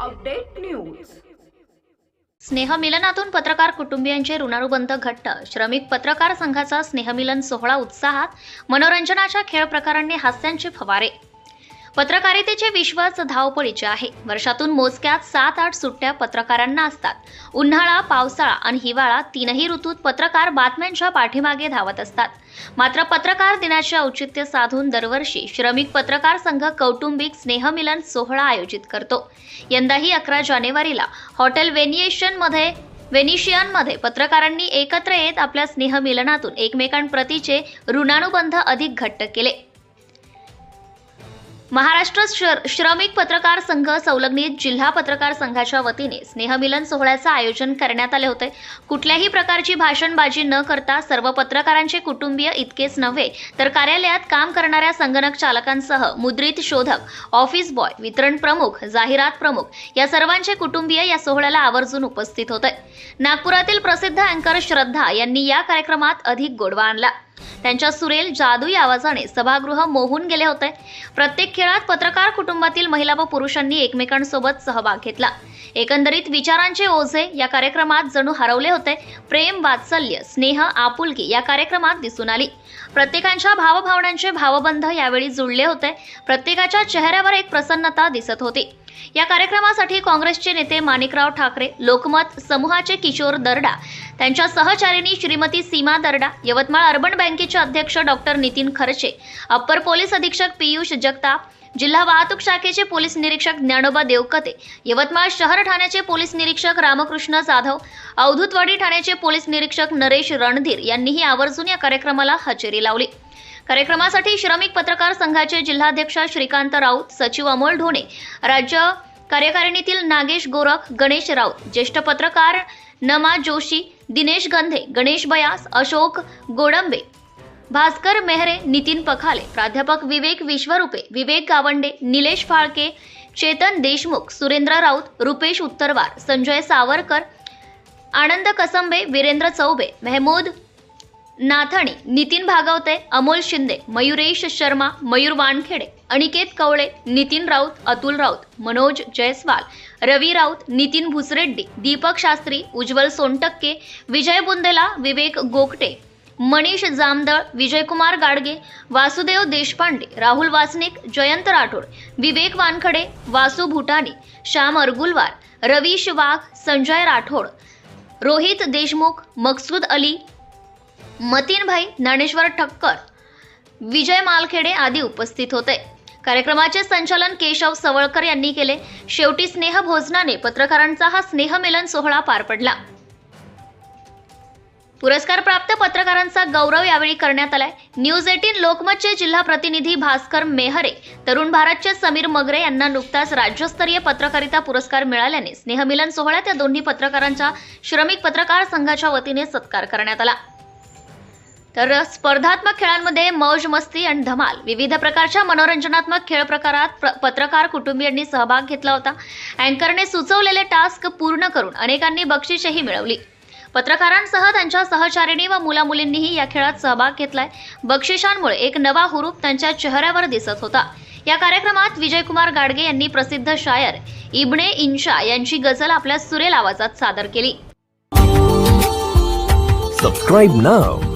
Update news. स्नेहमिलनातून पत्रकार कुटुंबियांचे ऋणानुबंध घट्ट. श्रमिक पत्रकार संघाचा स्नेहमिलन सोहळा उत्साहात. मनोरंजनाच्या खेळ प्रकारांनी हास्यांचे फवारे. पत्रकारितेचे विश्वच धावपळीचे आहे. वर्षातून मोजक्यात सात आठ सुट्ट्या पत्रकारांना असतात. उन्हाळा पावसाळा आणि हिवाळा तीनही ऋतूत पत्रकार बातम्यांच्या पाठीमागे धावत असतात. मात्र पत्रकार दिनाचे औचित्य साधून दरवर्षी श्रमिक पत्रकार संघ कौटुंबिक स्नेहमिलन सोहळा आयोजित करतो. यंदाही अकरा जानेवारीला हॉटेल वेनिएशनमध्ये वेनिशियनमध्ये पत्रकारांनी एकत्र येत आपल्या स्नेहमिलनातून एकमेकांप्रतीचे ऋणानुबंध अधिक घट्ट केले. महाराष्ट्र श्रमिक पत्रकार संघ संलग्नित जिल्हा पत्रकार संघाच्या वतीने स्नेहमिलन सोहळ्याचं आयोजन करण्यात आले होते. कुठल्याही प्रकारची भाषणबाजी न करता सर्व पत्रकारांचे कुटुंबीय इतकेच नव्हे तर कार्यालयात काम करणाऱ्या संगणक चालकांसह मुद्रित शोधक ऑफिस बॉय वितरण प्रमुख जाहिरात प्रमुख या सर्वांचे कुटुंबीय या सोहळ्याला आवर्जून उपस्थित होते. नागपुरातील प्रसिद्ध अँकर श्रद्धा यांनी या कार्यक्रमात अधिक गोडवा आणला. त्यांच्या सुरेल जादुई आवाजाने सभागृह मोहून गेले होते. प्रत्येक खेळात पत्रकार कुटुंबातील महिला व पुरुषांनी एकमेकांसोबत सहभाग घेतला. एकंदरीत विचारांचे ओझे या कार्यक्रमात जणू हरवले होते. प्रेम वात्सल्य स्नेह आपुलकी या कार्यक्रमात दिसून आली. प्रत्येकांच्या भावभावनांचे भावबंध यावेळी जुळले होते. प्रत्येकाच्या चेहऱ्यावर एक प्रसन्नता दिसत होती. या कार्यक्रमासाठी काँग्रेसचे नेते माणिकराव ठाकरे लोकमत समूहाचे किशोर दर्डा त्यांच्या सहचारिणी श्रीमती सीमा दर्डा यवतमाळ अर्बन बँकेचे अध्यक्ष डॉक्टर नितीन खर्चे अप्पर पोलीस अधीक्षक पियुष जगताप जिल्हा वाहतूक शाखेचे पोलीस निरीक्षक ज्ञानोबा देवकते यवतमाळ शहर ठाण्याचे पोलीस निरीक्षक रामकृष्ण जाधव अवधूतवाडी ठाण्याचे पोलीस निरीक्षक नरेश रणधीर यांनीही आवर्जून या कार्यक्रमाला हजेरी लावली. कार्यक्रमासाठी श्रमिक पत्रकार संघाचे जिल्हाध्यक्ष श्रीकांत राऊत सचिव अमोल ढोणे राज्य कार्यकारिणीतील नागेश गोरख गणेश राऊत ज्येष्ठ पत्रकार नमा जोशी दिनेश गंधे गणेश बयास अशोक गोडंबे भास्कर मेहरे नितीन पखाले प्राध्यापक विवेक विश्वरूपे विवेक गावंडे निलेश फाळके चेतन देशमुख सुरेंद्र राऊत रुपेश उत्तरवार संजय सावरकर आनंद कसंबे वीरेंद्र चौबे मेहमूद नाथाणी नितीन भागवते अमोल शिंदे मयुरेश शर्मा मयूर वानखेडे अनिकेत कवळे नितीन राऊत अतुल राऊत मनोज जयस्वाल रवी राऊत नितीन भुसरेड्डी दीपक शास्त्री उज्ज्वल सोनटक्के विजय बुंदेला विवेक गोकटे मनीष जामदळ विजयकुमार गाडगे वासुदेव देशपांडे राहुल वासनिक जयंत राठोड विवेक वानखडे वासू भुटाने श्याम अर्गुलवार रवीश वाघ संजय राठोड रोहित देशमुख मकसूद अली मतीनभाई ज्ञानेश्वर ठक्कर विजय मालखेडे आदी उपस्थित होते. कार्यक्रमाचे संचालन केशव सवळकर यांनी केले. शेवटी स्नेह भोजनाने पत्रकारांचा हा स्नेहमिलन सोहळा पार पडला. पुरस्कार प्राप्त पत्रकारांचा गौरव यावेळी करण्यात आलाय. न्यूज एटीन लोकमतचे जिल्हा प्रतिनिधी भास्कर मेहरे तरुण भारतचे समीर मगरे यांना नुकताच राज्यस्तरीय पत्रकारिता पुरस्कार मिळाल्याने स्नेहमिलन सोहळ्यात या दोन्ही पत्रकारांचा श्रमिक पत्रकार संघाच्या वतीने सत्कार करण्यात आला. तर स्पर्धात्मक खेळांमध्ये मौज मस्ती आणि धमाल. विविध प्रकारच्या मनोरंजनात्मक खेळ प्रकारात प्र- पत्रकार कुटुंबियांनी सहभाग घेतला होता. अँकरने सुचवलेले टास्क पूर्ण करून अनेकांनी बक्षीसही मिळवली. पत्रकारांसह त्यांच्या सहचारिणी व मुलामुलींनीही या खेळात सहभाग घेतलाय. बक्षिसांमुळे एक नवा हुरूप त्यांच्या चेहऱ्यावर दिसत होता. या कार्यक्रमात विजयकुमार गाडगे यांनी प्रसिद्ध शायर इब्ने इन्शा यांची गझल आपल्या सुरेल आवाजात सादर केली. Subscribe now